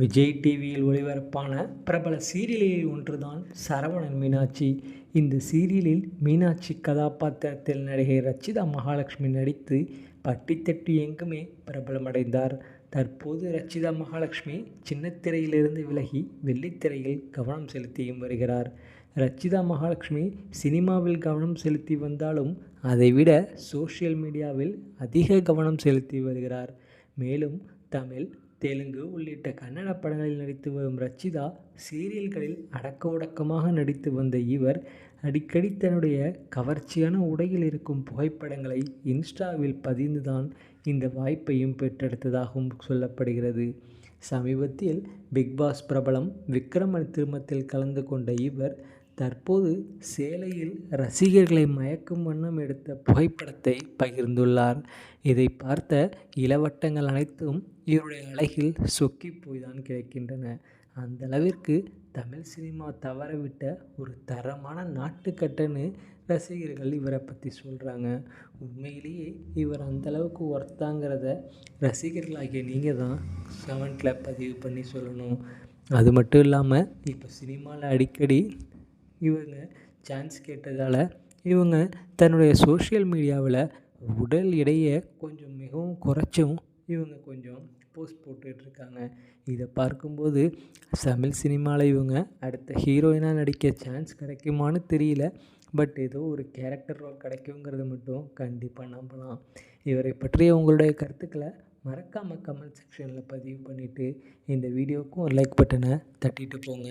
விஜய் டிவியில் ஒளிபரப்பான பிரபல சீரியலில் ஒன்றுதான் சரவணன் மீனாட்சி. இந்த சீரியலில் மீனாட்சி கதாபாத்திரத்தில் நடிகை ரச்சிதா மகாலட்சுமி நடித்து பட்டித்தட்டு எங்குமே பிரபலமடைந்தார். தற்போது ரச்சிதா மகாலட்சுமி சின்னத்திரையிலிருந்து விலகி வெள்ளித்திரையில் கவனம் செலுத்தியும் வருகிறார். ரச்சிதா மகாலட்சுமி சினிமாவில் கவனம் செலுத்தி வந்தாலும் அதைவிட சோஷியல் மீடியாவில் அதிக கவனம் செலுத்தி வருகிறார். மேலும் தமிழ் தெலுங்கு உள்ளிட்ட கன்னட படங்களில் நடித்து வரும் ரச்சிதா சீரியல்களில் அடக்க உடக்கமாக நடித்து வந்த இவர் அடிக்கடி தன்னுடைய கவர்ச்சியான உடையில் இருக்கும் புகைப்படங்களை இன்ஸ்டாவில் பதிந்துதான் இந்த வாய்ப்பையும் பெற்றெடுத்ததாகவும் சொல்லப்படுகிறது. சமீபத்தில் பிக்பாஸ் பிரபலம் விக்ரமன் திருமத்தில் கலந்து கொண்ட இவர் தற்போது சேலையில் ரசிகர்களை மயக்கும் வண்ணம் எடுத்த புகைப்படத்தை பகிர்ந்துள்ளார். இதை பார்த்த இளவட்டங்கள் அனைத்தும் இவருடைய அழகில் சொக்கி போய்தான் கிடைக்கின்றன. அந்த அளவிற்கு தமிழ் சினிமா தவறவிட்ட ஒரு தரமான நாட்டுக்கட்டன்னு ரசிகர்கள் இவரை பற்றி சொல்கிறாங்க உண்மையிலேயே இவர் அந்தளவுக்கு ஒர்த்தாங்கிறத ரசிகர்களாகிய நீங்கள் தான் கமெண்ட்டில் பதிவு பண்ணி சொல்லணும். அது மட்டும் இல்லாமல் இப்போ சினிமாவில் அடிக்கடி இவங்க சான்ஸ் கேட்டதால் இவங்க தன்னுடைய சோஷியல் மீடியாவில் உடல் எடையை கொஞ்சம் மிகவும் குறைச்சும் இவங்க கொஞ்சம் போஸ்ட் போட்டுட்ருக்காங்க. இதை பார்க்கும்போது தமிழ் சினிமாவில் இவங்க அடுத்த ஹீரோயினாக நடிக்க சான்ஸ் கிடைக்குமான்னு தெரியல. பட் ஏதோ ஒரு கேரக்டர் ரோல் கிடைக்குங்கிறது மட்டும் கண்டிப்பாக நம்பலாம். இவரை பற்றிய உங்களுடைய கருத்துக்களை மறக்காமல் கமெண்ட் செக்ஷனில் பதிவு பண்ணிவிட்டு இந்த வீடியோவுக்கும் ஒரு லைக் பட்டனை தட்டிட்டு போங்க.